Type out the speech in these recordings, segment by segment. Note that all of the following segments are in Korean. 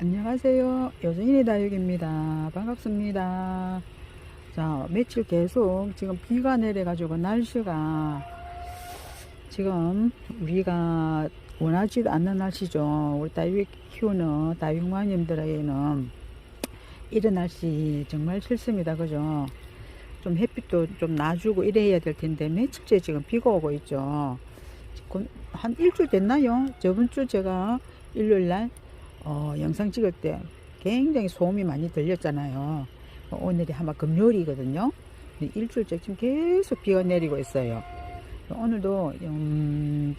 안녕하세요. 여정인의 다육입니다. 반갑습니다. 자, 며칠 계속 지금 비가 내려 가지고 날씨가 지금 우리가 원하지도 않는 날씨죠. 우리 다육 키우는 다육마님들에게는 이런 날씨 정말 싫습니다. 그죠? 좀 햇빛도 좀 놔주고 이래야 될 텐데 며칠째 지금 비가 오고 있죠. 한 일주일 됐나요? 저번 주 제가 일요일 날 어, 영상 찍을 때 굉장히 소음이 많이 들렸잖아요. 오늘이 아마 금요일이거든요. 일주일째 지금 계속 비가 내리고 있어요. 오늘도 음,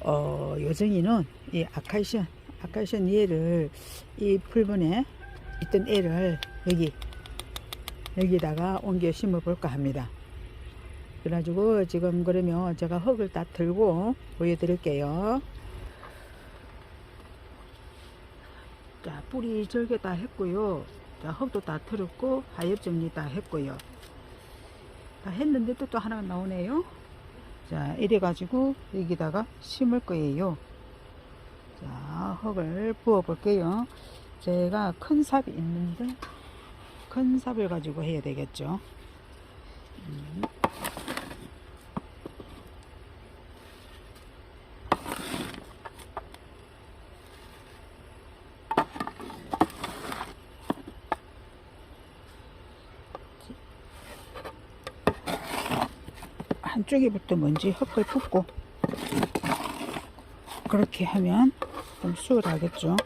어, 여정이는 이 아카시안 아카시안 얘를 이 풀분에 있던 애를 여기 여기다가 옮겨 심어 볼까 합니다. 그래가지고 지금 그러면 제가 흙을 다 들고 보여드릴게요. 자, 뿌리 절개 다 했고요. 자, 흙도 다 틀었고, 하엽 정리 다 했고요. 다 했는데 또, 또 하나가 나오네요. 자, 이래가지고 여기다가 심을 거예요. 자, 흙을 부어 볼게요. 제가 큰 삽이 있는데, 큰 삽을 가지고 해야 되겠죠. 음. 한쪽에부터 먼지 흙을 붓고 그렇게 하면 좀 수월하겠죠.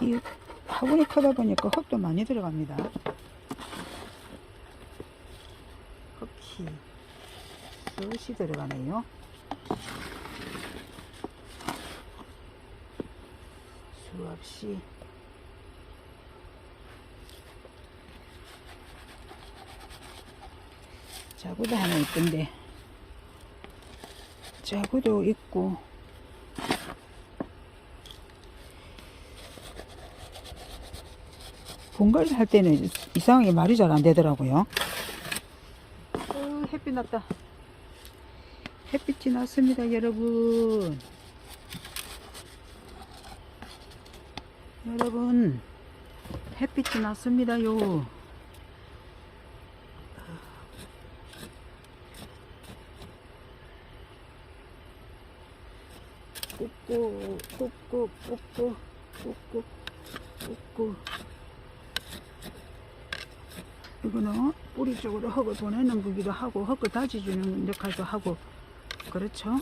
이 화분이 크다 보니까 흙도 많이 들어갑니다. 흙이 섯이 들어가네요. 수없이 자구도 하나 있던데. 자구도 있고. 분갈이 할 때는 이상하게 말이 잘 안 되더라고요. 어, 햇빛 났다. 햇빛이 났습니다 여러분. 여러분 햇빛이 났습니다요 꾹꾹 꾹꾹 꾹꾹 꾹꾹 꾹꾹. 이거는 뿌리 쪽으로 흙을 보내는 거기도 하고 흙을 다져주는 역할도 하고. 그렇죠?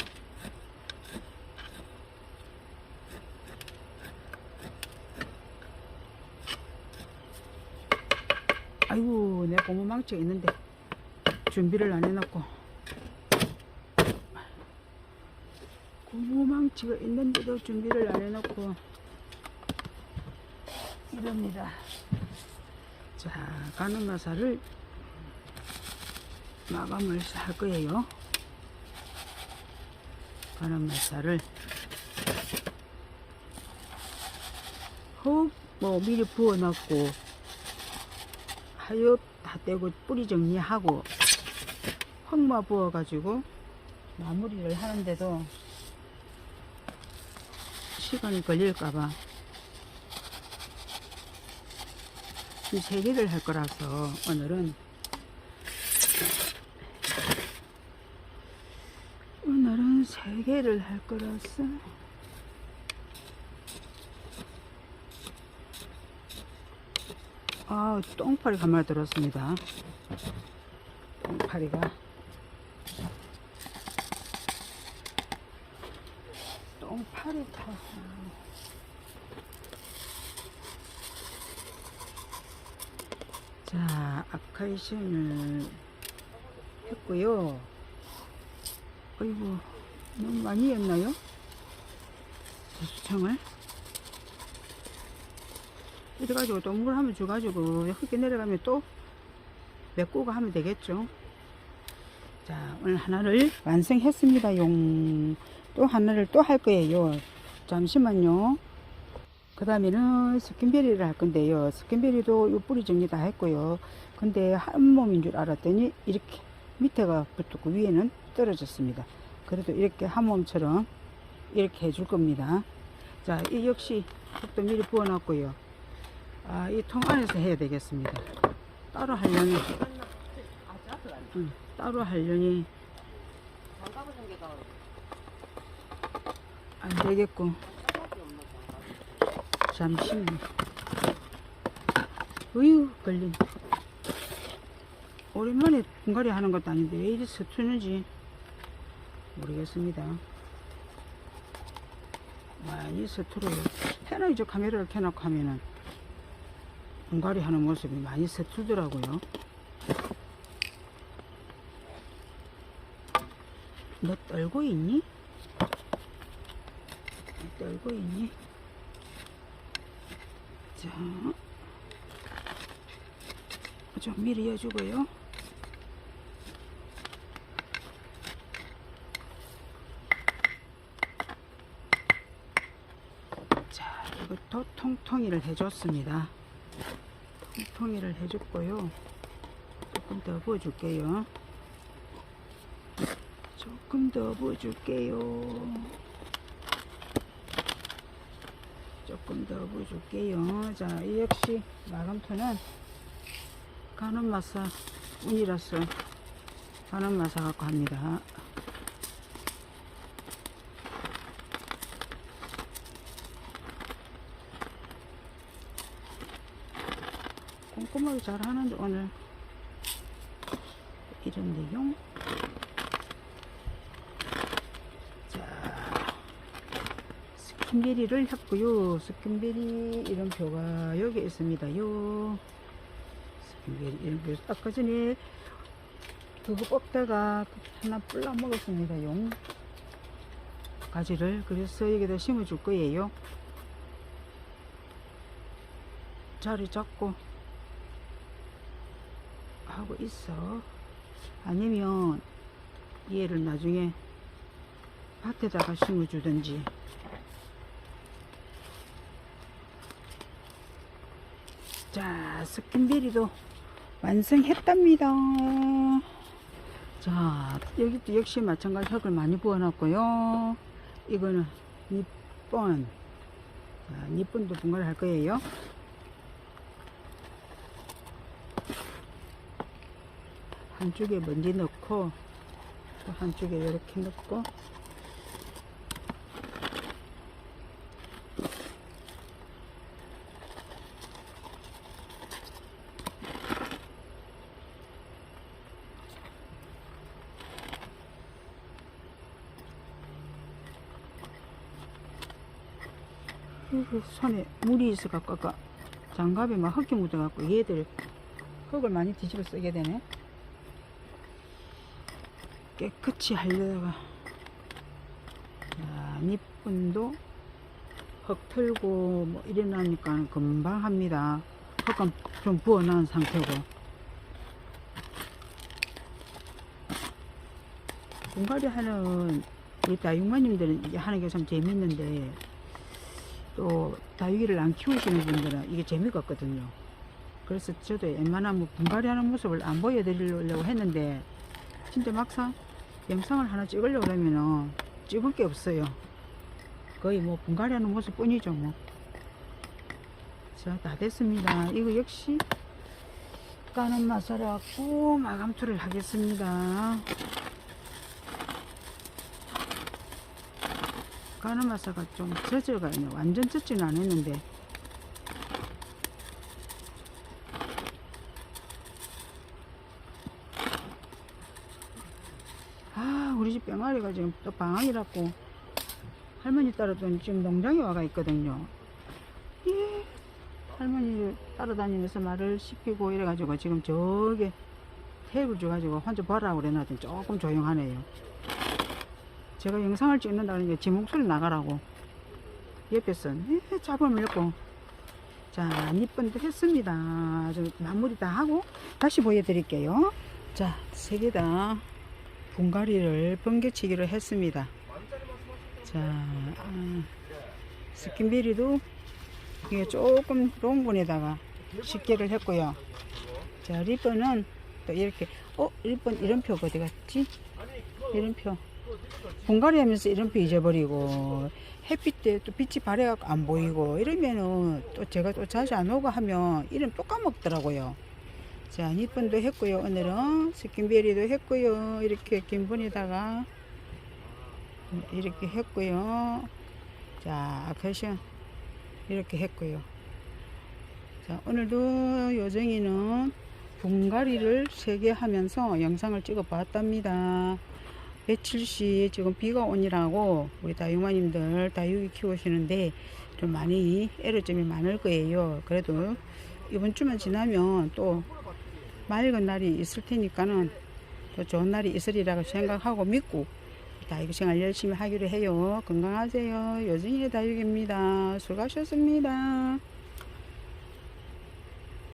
아이고 내 고무망치가 있는데 준비를 안 해놓고 고무망치가 있는데도 준비를 안 해놓고 이럽니다. 자, 가늠마사를 마감을 할 거예요. 가늠마사를 흙, 뭐 미리 부어놨고 하엽 다 떼고 뿌리 정리하고 흙마 부어가지고 마무리를 하는데도 시간이 걸릴까봐. 이세 개를 할 거라서 오늘은 오늘은 세 개를 할 거라서. 아 똥파리 한 마리 들었습니다. 똥파리가 똥파리 타서 자 아카이션을 했고요. 어이구 너무 많이 했나요? 수청을? 이래가지고 또 물 한번 줘가지고 흙이 내려가면 또 메꾸고 하면 되겠죠 자 오늘 하나를 완성했습니다 용또 하나를 또 할 거예요. 잠시만요. 그 다음에는 스킨베리를 할 건데요. 스킨베리도 요 뿌리 정리 다 했고요. 근데 한 몸인 줄 알았더니 이렇게 밑에가 붙었고 위에는 떨어졌습니다. 그래도 이렇게 한 몸처럼 이렇게 해줄 겁니다. 자, 이 역시 흙도 미리 부어 놨고요. 아, 이 통 안에서 해야 되겠습니다. 따로 하려니, 응, 따로 하려니 안 되겠고, 잠시만. 으유, 걸린. 오랜만에 분갈이 하는 것도 아닌데 왜 이리 서투는지 모르겠습니다. 많이 서투르요. 해나 이제 카메라를 켜놓고 하면은 분갈이 하는 모습이 많이 서투더라고요. 너 떨고 있니? 너 떨고 있니? 자, 좀 미리 해주고요. 자, 이것도 통통이를 해줬습니다. 통통이를 해줬고요. 조금 더 부어줄게요. 조금 더 부어줄게요. 조금 더 부어줄게요. 자, 이 역시 마감토는 가는 마사 운이라서 가는 마사 갖고 합니다. 꼼꼼하게 잘 하는데 오늘 이런데요. 스킨베리를 했고요. 스킨베리 이런 표가 여기 있습니다요. 스킨베리 이런 표 아까 전에 그거 뽑다가 하나 불러 먹었습니다요. 가지를 그래서 여기다 심어줄 거예요. 자리 잡고 하고 있어. 아니면 얘를 나중에 밭에다가 심어주든지. 자, 스킨베리도 완성했답니다. 자, 여기도 역시 마찬가지 흙을 많이 부어놨고요. 이거는 니번. 자, 니번도 분갈이 할 거예요. 한쪽에 먼지 넣고 또 한쪽에 이렇게 넣고 손에 물이 있어갖고 아까 장갑에 막 흙이 묻어갖고 얘들 흙을 많이 뒤집어 쓰게 되네. 깨끗이 하려다가 자, 니분도 흙 털고 뭐 이래나니까 금방 합니다. 흙은 좀 부어놓은 상태고. 분갈이 하는 우리 다육마님들은 하는 게 참 재밌는데 또 다육이를 안 키우시는 분들은 이게 재미가 없거든요 그래서 저도 웬만하면 분갈이 하는 모습을 안 보여드리려고 했는데 진짜 막상 영상을 하나 찍으려고 그러면은 찍을 게 없어요. 거의 뭐 분갈이 하는 모습 뿐이죠, 뭐. 자, 다 됐습니다. 이거 역시 까는 맛을 갖고 마감토를 하겠습니다. 까는 마사가 좀 젖어가 있네. 완전 젖지는 않았는데. 아, 우리 집 병아리가 지금 또 방학이라고 할머니 따라도 지금 농장에 와가 있거든요. 예, 할머니 따라다니면서 말을 시키고 이래가지고 지금 저게 테이블 줘가지고 혼자 보라고 그래놨더니 조금 조용하네요. 제가 영상을 찍는다는 게 제 목소리 나가라고 옆에서 예, 잡아밀고 자, 니번도 했습니다. 좀 마무리 다 하고 다시 보여드릴게요. 자, 세 개 다 분갈이를 번개치기로 했습니다. 자, 아, 스킨베리도 이게 조금 롱분에다가 식기를 했고요. 자, 리본은 또 이렇게 어 일본 이름표가 어디 갔지? 이름표 분갈이 하면서 이름표 잊어버리고 햇빛 때 또 빛이 바래갖고 안 보이고 이러면은 또 제가 또 자주 안 오고 하면 이름 또 까먹더라고요. 자, 니쁜도 했고요. 오늘은 스킨베리도 했고요. 이렇게 김분에다가 이렇게 했고요. 자, 아카시아 이렇게 했고요. 자, 오늘도 요정이는 분갈이를 세 개 하면서 영상을 찍어 봤답니다. 며칠씩 지금 비가 오니라고 우리 다육마님들 다육이 키우시는데 좀 많이 애로점이 많을 거예요. 그래도 이번 주만 지나면 또 맑은 날이 있을 테니까는 또 좋은 날이 있으리라고 생각하고 믿고 다육 생활 열심히 하기로 해요. 건강하세요. 요정이의 다육입니다. 수고하셨습니다.